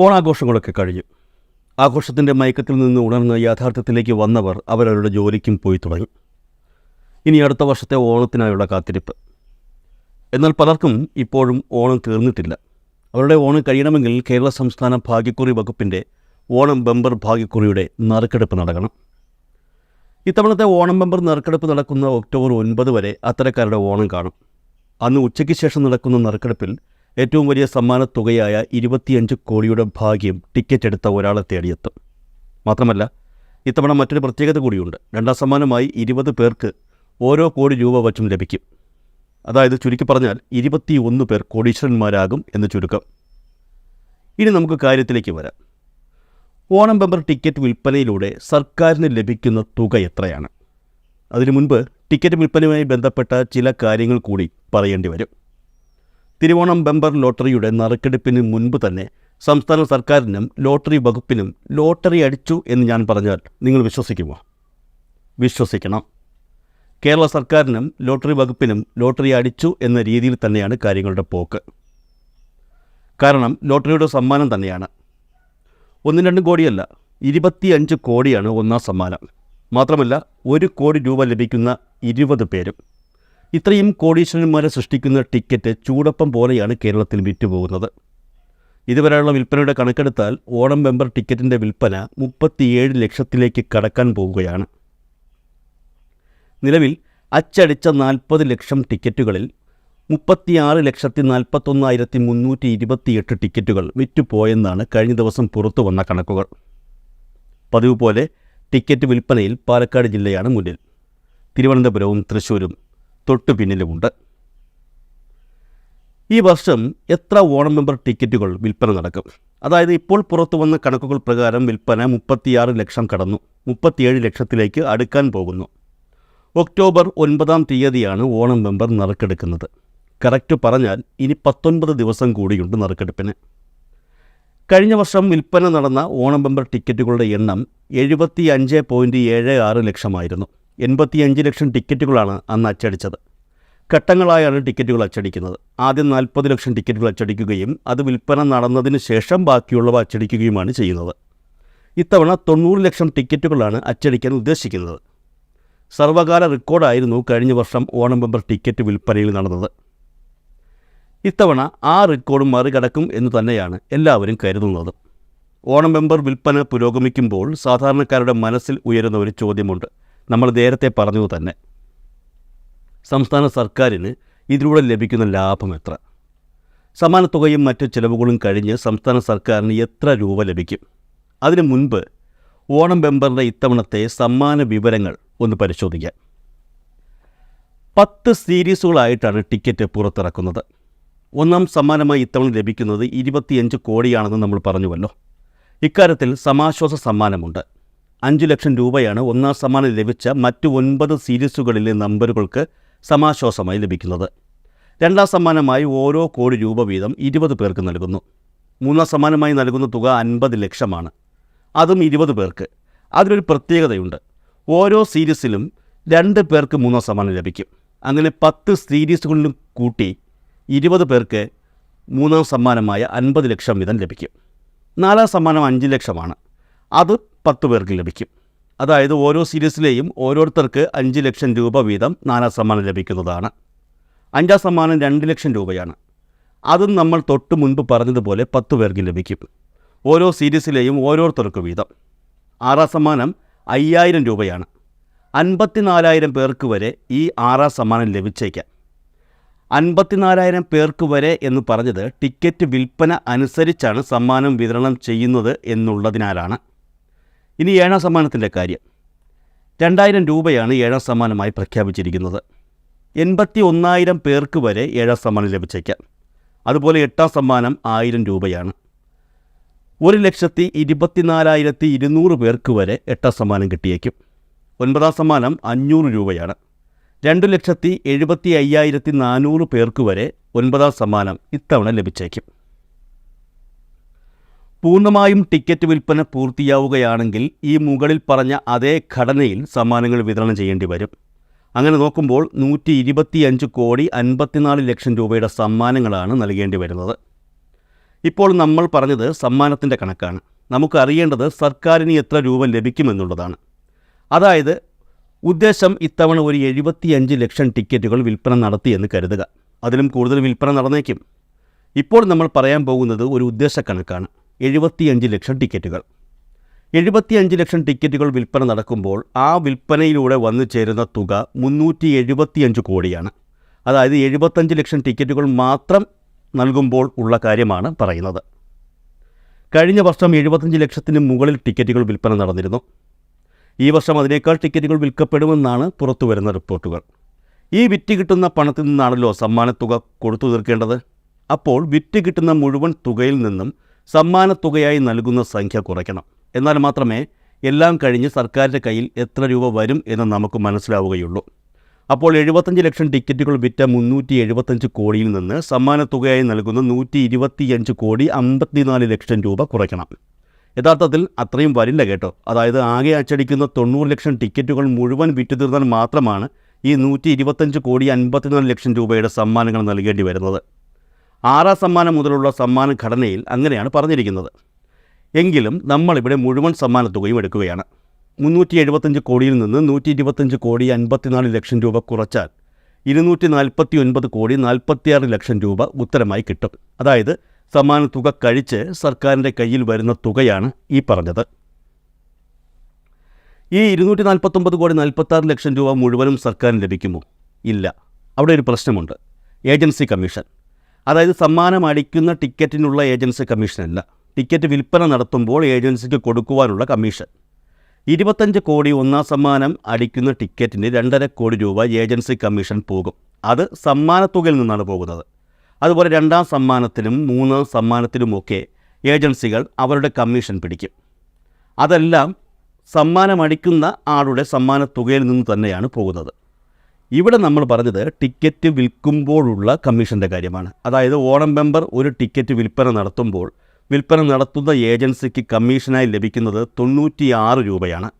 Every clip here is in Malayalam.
ഓണാഘോഷങ്ങളൊക്കെ കഴിഞ്ഞു. ആഘോഷത്തിന്റെ മയക്കത്തിൽ നിന്ന് ഉണർന്ന് യാഥാർത്ഥ്യത്തിലേക്ക് വന്നവർ അവരവരുടെ ജോലിക്കും പോയി തുടങ്ങി. ഇനി അടുത്ത വർഷത്തെ ഓണത്തിനായുള്ള കാത്തിരിപ്പ്. എന്നാൽ പലർക്കും ഇപ്പോഴും ഓണം തീർന്നിട്ടില്ല. അവരുടെ ഓണം കഴിയണമെങ്കിൽ കേരള സംസ്ഥാന ഭാഗ്യക്കുറി വകുപ്പിന്റെ ഓണം ബമ്പർ ഭാഗ്യക്കുറിയുടെ നറുക്കെടുപ്പ് നടക്കണം. ഇത്തവണത്തെ ഓണം ബമ്പർ നറുക്കെടുപ്പ് നടക്കുന്ന ഒക്ടോബർ ഒൻപത് വരെ അത്തരക്കാരുടെ ഓണം കാണും. അന്ന് ഉച്ചയ്ക്ക് ശേഷം നടക്കുന്ന നറുക്കെടുപ്പിൽ ഏറ്റവും വലിയ സമ്മാന തുകയായ ഇരുപത്തിയഞ്ച് കോടിയുടെ ഭാഗ്യം ടിക്കറ്റ് എടുത്ത ഒരാളെ തേടിയെത്തും. മാത്രമല്ല ഇത്തവണ മറ്റൊരു പ്രത്യേകത കൂടിയുണ്ട്. രണ്ടാം സമ്മാനമായി ഇരുപത് പേർക്ക് ഓരോ കോടി രൂപ വച്ചും ലഭിക്കും. അതായത് ചുരുക്കി പറഞ്ഞാൽ ഇരുപത്തി ഒന്ന് പേർ കോടീശ്വരന്മാരാകും എന്ന് ചുരുക്കം. ഇനി നമുക്ക് കാര്യത്തിലേക്ക് വരാം. ഓണം ബമ്പർ ടിക്കറ്റ് വിൽപ്പനയിലൂടെ സർക്കാരിന് ലഭിക്കുന്ന തുക എത്രയാണ്? അതിനു മുൻപ് ടിക്കറ്റ് വിൽപ്പനയുമായി ബന്ധപ്പെട്ട ചില കാര്യങ്ങൾ കൂടി പറയേണ്ടി വരും. തിരുവോണം ബെമ്പർ ലോട്ടറിയുടെ നറുക്കെടുപ്പിന് മുൻപ് തന്നെ സംസ്ഥാന സർക്കാരിനും ലോട്ടറി വകുപ്പിനും ലോട്ടറി അടിച്ചു എന്ന് ഞാൻ പറഞ്ഞാൽ നിങ്ങൾ വിശ്വസിക്കുമോ? വിശ്വസിക്കണം. കേരള സർക്കാരിനും ലോട്ടറി വകുപ്പിനും ലോട്ടറി അടിച്ചു എന്ന രീതിയിൽ തന്നെയാണ് കാര്യങ്ങളുടെ പോക്ക്. കാരണം ലോട്ടറിയുടെ സമ്മാനം തന്നെയാണ്. ഒന്നും രണ്ടും കോടിയല്ല ഇരുപത്തിയഞ്ച് കോടിയാണ് ഒന്നാം സമ്മാനം. മാത്രമല്ല ഒരു കോടി രൂപ ലഭിക്കുന്ന ഇരുപത് പേരും ഇത്രയും കോടീശ്വരന്മാരെ സൃഷ്ടിക്കുന്ന ടിക്കറ്റ് ചൂടപ്പം പോലെയാണ് കേരളത്തിൽ വിറ്റുപോകുന്നത്. ഇതുവരെയുള്ള വിൽപ്പനയുടെ കണക്കെടുത്താൽ ഓണം മെമ്പർ ടിക്കറ്റിന്റെ വിൽപ്പന മുപ്പത്തിയേഴ് ലക്ഷത്തിലേക്ക് കടക്കാൻ പോവുകയാണ്. നിലവിൽ അച്ചടിച്ച നാൽപ്പത് ലക്ഷം ടിക്കറ്റുകളിൽ മുപ്പത്തിയാറ് ലക്ഷത്തി നാൽപ്പത്തൊന്നായിരത്തി മുന്നൂറ്റി ഇരുപത്തിയെട്ട് ടിക്കറ്റുകൾ വിറ്റുപോയെന്നാണ് കഴിഞ്ഞ ദിവസം പുറത്തു വന്ന കണക്കുകൾ. പതിവ് പോലെ ടിക്കറ്റ് വിൽപ്പനയിൽ പാലക്കാട് ജില്ലയാണ് മുന്നിൽ. തിരുവനന്തപുരവും തൃശ്ശൂരും. തൊട്ടു പിന്നിലുമുണ്ട്. ഈ വർഷം എത്ര ഓണം മെമ്പർ ടിക്കറ്റുകൾ വിൽപ്പന നടക്കും? അതായത് ഇപ്പോൾ പുറത്തു വന്ന കണക്കുകൾ പ്രകാരം വിൽപ്പന മുപ്പത്തിയാറ് ലക്ഷം കടന്നു മുപ്പത്തിയേഴ് ലക്ഷത്തിലേക്ക് അടുക്കാൻ പോകുന്നു. ഒക്ടോബർ ഒൻപതാം തീയതിയാണ് ഓണം മെമ്പർ നറുക്കെടുക്കുന്നത്. കറക്റ്റ് പറഞ്ഞാൽ ഇനി പത്തൊൻപത് ദിവസം കൂടിയുണ്ട് നറുക്കെടുപ്പിന്. കഴിഞ്ഞ വർഷം വിൽപ്പന നടന്ന ഓണം മെമ്പർ ടിക്കറ്റുകളുടെ എണ്ണം എഴുപത്തി അഞ്ച് പോയിന്റ് ഏഴ് ആറ് ലക്ഷമായിരുന്നു. എൺപത്തിയഞ്ച് ലക്ഷം ടിക്കറ്റുകളാണ് അന്ന് അച്ചടിച്ചത്. ഘട്ടങ്ങളായാണ് ടിക്കറ്റുകൾ അച്ചടിക്കുന്നത്. ആദ്യം നാൽപ്പത് ലക്ഷം ടിക്കറ്റുകൾ അച്ചടിക്കുകയും അത് വിൽപ്പന നടന്നതിന് ശേഷം ബാക്കിയുള്ളവ അച്ചടിക്കുകയുമാണ് ചെയ്യുന്നത്. ഇത്തവണ തൊണ്ണൂറ് ലക്ഷം ടിക്കറ്റുകളാണ് അച്ചടിക്കാൻ ഉദ്ദേശിക്കുന്നത്. സർവകാല റെക്കോർഡായിരുന്നു കഴിഞ്ഞ വർഷം ഓണം ബമ്പർ ടിക്കറ്റ് വിൽപ്പനയിൽ നടന്നത്. ഇത്തവണ ആ റെക്കോർഡും മറികടക്കും എന്ന് തന്നെയാണ് എല്ലാവരും കരുതുന്നത്. ഓണം മെമ്പർ വിൽപ്പന പുരോഗമിക്കുമ്പോൾ സാധാരണക്കാരുടെ മനസ്സിൽ ഉയരുന്ന ഒരു ചോദ്യമുണ്ട്. നമ്മൾ നേരത്തെ പറഞ്ഞു തന്നെ. സംസ്ഥാന സർക്കാരിന് ഇതിലൂടെ ലഭിക്കുന്ന ലാഭം എത്ര? സമാന തുകയും മറ്റു ചിലവുകളും കഴിഞ്ഞ് സംസ്ഥാന സർക്കാരിന് എത്ര രൂപ ലഭിക്കും? അതിനു മുൻപ് ഓണം ബെമ്പറിന്റെ ഇത്തവണത്തെ സമ്മാന വിവരങ്ങൾ ഒന്ന് പരിശോധിക്കാം. പത്ത് സീരീസുകളായിട്ടാണ് ടിക്കറ്റ് പുറത്തിറക്കുന്നത്. ഒന്നാം സമ്മാനമായി ഇത്തവണ ലഭിക്കുന്നത് ഇരുപത്തിയഞ്ച് കോടിയാണെന്ന് നമ്മൾ പറഞ്ഞുവല്ലോ. ഇക്കാര്യത്തിൽ സമാശ്വാസ സമ്മാനമുണ്ട്. അഞ്ച് ലക്ഷം രൂപയാണ് ഒന്നാം സമ്മാനം ലഭിച്ച മറ്റ് ഒൻപത് സീരീസുകളിലെ നമ്പറുകൾക്ക് സമാശ്വാസമായി ലഭിക്കുന്നത്. രണ്ടാം സമ്മാനമായി ഓരോ കോടി രൂപ വീതം ഇരുപത് പേർക്ക് നൽകുന്നു. മൂന്നാം സമ്മാനമായി നൽകുന്ന തുക അൻപത് ലക്ഷമാണ്. അതും ഇരുപത് പേർക്ക്. അതിനൊരു പ്രത്യേകതയുണ്ട്. ഓരോ സീരീസിലും രണ്ട് പേർക്ക് മൂന്നാം സമ്മാനം ലഭിക്കും. അങ്ങനെ പത്ത് സീരീസുകളിലും കൂട്ടി ഇരുപത് പേർക്ക് മൂന്നാം സമ്മാനമായ അൻപത് ലക്ഷം വീതം ലഭിക്കും. നാലാം സമ്മാനം അഞ്ച് ലക്ഷമാണ്. അത് പത്ത് പേർക്ക് ലഭിക്കും. അതായത് ഓരോ സീരീസിലെയും ഓരോരുത്തർക്ക് അഞ്ച് ലക്ഷം രൂപ വീതം നാലാം സമ്മാനം ലഭിക്കുന്നതാണ്. അഞ്ചാം സമ്മാനം രണ്ട് ലക്ഷം രൂപയാണ്. അതും നമ്മൾ തൊട്ട് മുൻപ് പറഞ്ഞതുപോലെ പത്ത് പേർക്ക് ലഭിക്കും. ഓരോ സീരീസിലെയും ഓരോരുത്തർക്ക് വീതം. ആറാം സമ്മാനം അയ്യായിരം രൂപയാണ്. അൻപത്തിനാലായിരം പേർക്ക് വരെ ഈ ആറാം സമ്മാനം ലഭിച്ചേക്കാം. അൻപത്തിനാലായിരം പേർക്ക് വരെ എന്ന് പറഞ്ഞത് ടിക്കറ്റ് വിൽപ്പന അനുസരിച്ചാണ് സമ്മാനം വിതരണം ചെയ്യുന്നത് എന്നുള്ളതിനാലാണ്. ഇനി ഏഴാം സമ്മാനത്തിന്റെ കാര്യം. രണ്ടായിരം രൂപയാണ് ഏഴാം സമ്മാനമായി പ്രഖ്യാപിച്ചിരിക്കുന്നത്. എൺപത്തി ഒന്നായിരം പേർക്ക് വരെ ഏഴാം സമ്മാനം ലഭിച്ചേക്കാം. അതുപോലെ എട്ടാം സമ്മാനം ആയിരം രൂപയാണ്. ഒരു ലക്ഷത്തി ഇരുപത്തിനാലായിരത്തി ഇരുന്നൂറ് പേർക്ക് വരെ എട്ടാം സമ്മാനം കിട്ടിയേക്കും. ഒൻപതാം സമ്മാനം അഞ്ഞൂറ് രൂപയാണ്. രണ്ട് ലക്ഷത്തി എഴുപത്തി അയ്യായിരത്തി നാനൂറ് പേർക്ക് വരെ ഒൻപതാം സമ്മാനം ഇത്തവണ ലഭിച്ചേക്കും. പൂർണമായും ടിക്കറ്റ് വിൽപ്പന പൂർത്തിയാവുകയാണെങ്കിൽ ഈ മുകളിൽ പറഞ്ഞ അതേ ഘടനയിൽ സമ്മാനങ്ങൾ വിതരണം ചെയ്യേണ്ടി വരും. അങ്ങനെ നോക്കുമ്പോൾ നൂറ്റി ഇരുപത്തിയഞ്ച് കോടി അൻപത്തിനാല് ലക്ഷം രൂപയുടെ സമ്മാനങ്ങളാണ് നൽകേണ്ടി വരുന്നത്. ഇപ്പോൾ നമ്മൾ പറഞ്ഞത് സമ്മാനത്തിന്റെ കണക്കാണ്. നമുക്ക് അറിയേണ്ടത് സർക്കാരിന് എത്ര രൂപ ലഭിക്കുമെന്നുള്ളതാണ്. അതായത് ഉദ്ദേശം ഇത്തവണ ഒരു എഴുപത്തിയഞ്ച് ലക്ഷം ടിക്കറ്റുകൾ വിൽപ്പന നടത്തിയെന്ന് കരുതുക. അതിലും കൂടുതൽ വിൽപ്പന നടന്നേക്കും. ഇപ്പോൾ നമ്മൾ പറയാൻ പോകുന്നത് ഒരു ഉദ്ദേശക്കണക്കാണ് എഴുപത്തിയഞ്ച് ലക്ഷം ടിക്കറ്റുകൾ. എഴുപത്തിയഞ്ച് ലക്ഷം ടിക്കറ്റുകൾ വിൽപ്പന നടക്കുമ്പോൾ ആ വിൽപ്പനയിലൂടെ വന്നു ചേരുന്ന തുക മുന്നൂറ്റി എഴുപത്തിയഞ്ച് കോടിയാണ്. അതായത് എഴുപത്തഞ്ച് ലക്ഷം ടിക്കറ്റുകൾ മാത്രം നൽകുമ്പോൾ ഉള്ള കാര്യമാണ് പറയുന്നത്. കഴിഞ്ഞ വർഷം എഴുപത്തഞ്ച് ലക്ഷത്തിന് മുകളിൽ ടിക്കറ്റുകൾ വിൽപ്പന നടന്നിരുന്നു. ഈ വർഷം അതിനേക്കാൾ ടിക്കറ്റുകൾ വിൽക്കപ്പെടുമെന്നാണ് പുറത്തു വരുന്ന റിപ്പോർട്ടുകൾ. ഈ വിറ്റ് കിട്ടുന്ന പണത്തിൽ നിന്നാണല്ലോ സമ്മാനത്തുക കൊടുത്തു തീർക്കേണ്ടത്. അപ്പോൾ വിറ്റ് കിട്ടുന്ന മുഴുവൻ തുകയിൽ നിന്നും സമ്മാനത്തുകയായി നൽകുന്ന സംഖ്യ കുറയ്ക്കണം. എന്നാൽ മാത്രമേ എല്ലാം കഴിഞ്ഞ് സർക്കാരിന്റെ കയ്യിൽ എത്ര രൂപ വരും എന്ന് നമുക്ക് മനസ്സിലാവുകയുള്ളൂ. അപ്പോൾ എഴുപത്തഞ്ച് ലക്ഷം ടിക്കറ്റുകൾ വിറ്റ മുന്നൂറ്റി എഴുപത്തഞ്ച് കോടിയിൽ നിന്ന് സമ്മാനത്തുകയായി നൽകുന്ന നൂറ്റി ഇരുപത്തിയഞ്ച് കോടി അമ്പത്തിനാല് ലക്ഷം രൂപ കുറയ്ക്കണം. യഥാർത്ഥത്തിൽ അത്രയും വരില്ല കേട്ടോ. അതായത് ആകെ അച്ചടിക്കുന്ന തൊണ്ണൂറ് ലക്ഷം ടിക്കറ്റുകൾ മുഴുവൻ വിറ്റു തീർന്നാൽ മാത്രമാണ് ഈ നൂറ്റി ഇരുപത്തഞ്ച് കോടി അൻപത്തിനാല് ലക്ഷം രൂപയുടെ സമ്മാനങ്ങൾ നൽകേണ്ടി വരുന്നത്. ആറാം സമ്മാനം മുതലുള്ള സമ്മാന ഘടനയിൽ അങ്ങനെയാണ് പറഞ്ഞിരിക്കുന്നത്. എങ്കിലും നമ്മളിവിടെ മുഴുവൻ സമ്മാന തുകയും എടുക്കുകയാണ്. മുന്നൂറ്റി എഴുപത്തഞ്ച് കോടിയിൽ നിന്ന് നൂറ്റി ഇരുപത്തഞ്ച് കോടി അൻപത്തിനാല് ലക്ഷം രൂപ കുറച്ചാൽ ഇരുന്നൂറ്റി നാൽപ്പത്തി ഒൻപത് കോടി നാൽപ്പത്തിയാറ് ലക്ഷം രൂപ ഉത്തരമായി കിട്ടും. അതായത് സമ്മാന തുക കഴിച്ച് സർക്കാരിന്റെ കയ്യിൽ വരുന്ന തുകയാണ് ഈ പറഞ്ഞത്. ഈ ഇരുന്നൂറ്റി നാൽപ്പത്തൊമ്പത് കോടി നാൽപ്പത്താറ് ലക്ഷം രൂപ മുഴുവനും സർക്കാരിന് ലഭിക്കുമോ? ഇല്ല. അവിടെ ഒരു പ്രശ്നമുണ്ട്. Agency commission. അതായത് സമ്മാനം അടിക്കുന്ന ടിക്കറ്റിനുള്ള ഏജൻസി കമ്മീഷനല്ല. ടിക്കറ്റ് വിൽപ്പന നടത്തുമ്പോൾ ഏജൻസിക്ക് കൊടുക്കുവാനുള്ള കമ്മീഷൻ. ഇരുപത്തഞ്ച് കോടി ഒന്നാം സമ്മാനം അടിക്കുന്ന ടിക്കറ്റിന് രണ്ടര കോടി രൂപ ഏജൻസി കമ്മീഷൻ പോകും. അത് സമ്മാനത്തുകയിൽ നിന്നാണ് പോകുന്നത്. അതുപോലെ രണ്ടാം സമ്മാനത്തിനും മൂന്നാം സമ്മാനത്തിനുമൊക്കെ ഏജൻസികൾ അവരുടെ കമ്മീഷൻ പിടിക്കും. അതെല്ലാം സമ്മാനം അടിക്കുന്ന ആളുടെ സമ്മാനത്തുകയിൽ നിന്ന് തന്നെയാണ് പോകുന്നത്. ഇവിടെ നമ്മൾ പറഞ്ഞത് ടിക്കറ്റ് വിൽക്കുമ്പോഴുള്ള കമ്മീഷന്റെ കാര്യമാണ്. അതായത് ഓണം മെമ്പർ ഒരു ടിക്കറ്റ് വിൽപ്പന നടത്തുമ്പോൾ വിൽപ്പന നടത്തുന്ന ഏജൻസിക്ക് കമ്മീഷനായി ലഭിക്കുന്നത് തൊണ്ണൂറ്റിയാറ് രൂപയാണ്.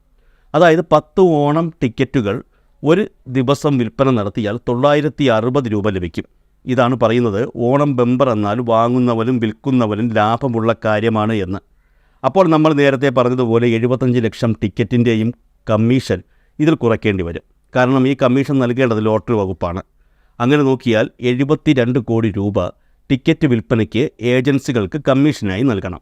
അതായത് പത്ത് ഓണം ടിക്കറ്റുകൾ ഒരു ദിവസം വിൽപ്പന നടത്തിയാൽ തൊള്ളായിരത്തി അറുപത് രൂപ ലഭിക്കും. ഇതാണ് പറയുന്നത് ഓണം ബെമ്പർ എന്നാൽ വാങ്ങുന്നവരും വിൽക്കുന്നവരും ലാഭമുള്ള കാര്യമാണ് എന്ന്. അപ്പോൾ നമ്മൾ നേരത്തെ പറഞ്ഞതുപോലെ എഴുപത്തഞ്ച് ലക്ഷം ടിക്കറ്റിന്റെയും കമ്മീഷൻ ഇതിൽ കുറയ്ക്കേണ്ടി വരും. കാരണം ഈ കമ്മീഷൻ നൽകേണ്ടത് ലോട്ടറി വകുപ്പാണ്. അങ്ങനെ നോക്കിയാൽ എഴുപത്തി രണ്ട് കോടി രൂപ ടിക്കറ്റ് വിൽപ്പനയ്ക്ക് ഏജൻസികൾക്ക് കമ്മീഷനായി നൽകണം.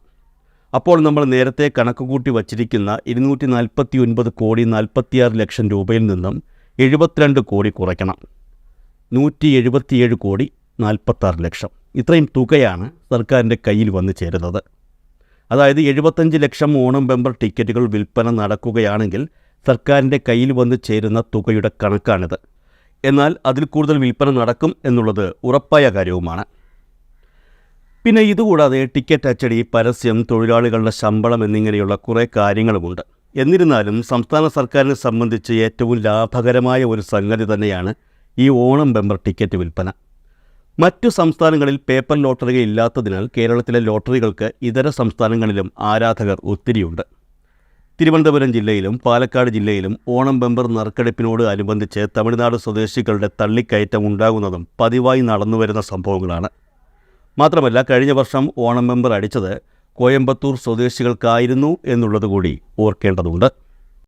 അപ്പോൾ നമ്മൾ നേരത്തെ കണക്ക് കൂട്ടി വച്ചിരിക്കുന്ന ഇരുന്നൂറ്റി നാൽപ്പത്തി ഒൻപത് കോടി നാൽപ്പത്തിയാറ് ലക്ഷം രൂപയിൽ നിന്നും എഴുപത്തിരണ്ട് കോടി കുറയ്ക്കണം. നൂറ്റി എഴുപത്തിയേഴ് കോടി നാൽപ്പത്താറ് ലക്ഷം. ഇത്രയും തുകയാണ് സർക്കാരിന്റെ കയ്യിൽ വന്നു ചേരുന്നത്. അതായത് എഴുപത്തഞ്ച് ലക്ഷം ഓണം ബെമ്പർ ടിക്കറ്റുകൾ വിൽപ്പന നടക്കുകയാണെങ്കിൽ സർക്കാരിന്റെ കയ്യിൽ വന്ന് ചേരുന്ന തുകയുടെ കണക്കാണിത്. എന്നാൽ അതിൽ കൂടുതൽ വിൽപ്പന നടക്കും എന്നുള്ളത് ഉറപ്പായ കാര്യവുമാണ്. പിന്നെ ഇതുകൂടാതെ ടിക്കറ്റ് അച്ചടി പരസ്യം തൊഴിലാളികളുടെ ശമ്പളം എന്നിങ്ങനെയുള്ള കുറേ കാര്യങ്ങളുമുണ്ട്. എന്നിരുന്നാലും സംസ്ഥാന സർക്കാരിനെ സംബന്ധിച്ച് ഏറ്റവും ലാഭകരമായ ഒരു സംഗതി തന്നെയാണ് ഈ ഓണം ബെമ്പർ ടിക്കറ്റ് വിൽപ്പന. മറ്റു സംസ്ഥാനങ്ങളിൽ പേപ്പർ ലോട്ടറി ഇല്ലാത്തതിനാൽ കേരളത്തിലെ ലോട്ടറികൾക്ക് ഇതര സംസ്ഥാനങ്ങളിലും ആരാധകർ ഒത്തിരിയുണ്ട്. തിരുവനന്തപുരം ജില്ലയിലും പാലക്കാട് ജില്ലയിലും ഓണം ബെമ്പർ നറുക്കെടുപ്പിനോട് അനുബന്ധിച്ച് തമിഴ്നാട് സ്വദേശികളുടെ തള്ളിക്കയറ്റം ഉണ്ടാകുന്നതും പതിവായി നടന്നുവരുന്ന സംഭവങ്ങളാണ്. മാത്രമല്ല കഴിഞ്ഞ വർഷം ഓണം ബെമ്പർ അടിച്ചത് കോയമ്പത്തൂർ സ്വദേശികൾക്കായിരുന്നു എന്നുള്ളതുകൂടി ഓർക്കേണ്ടതുണ്ട്.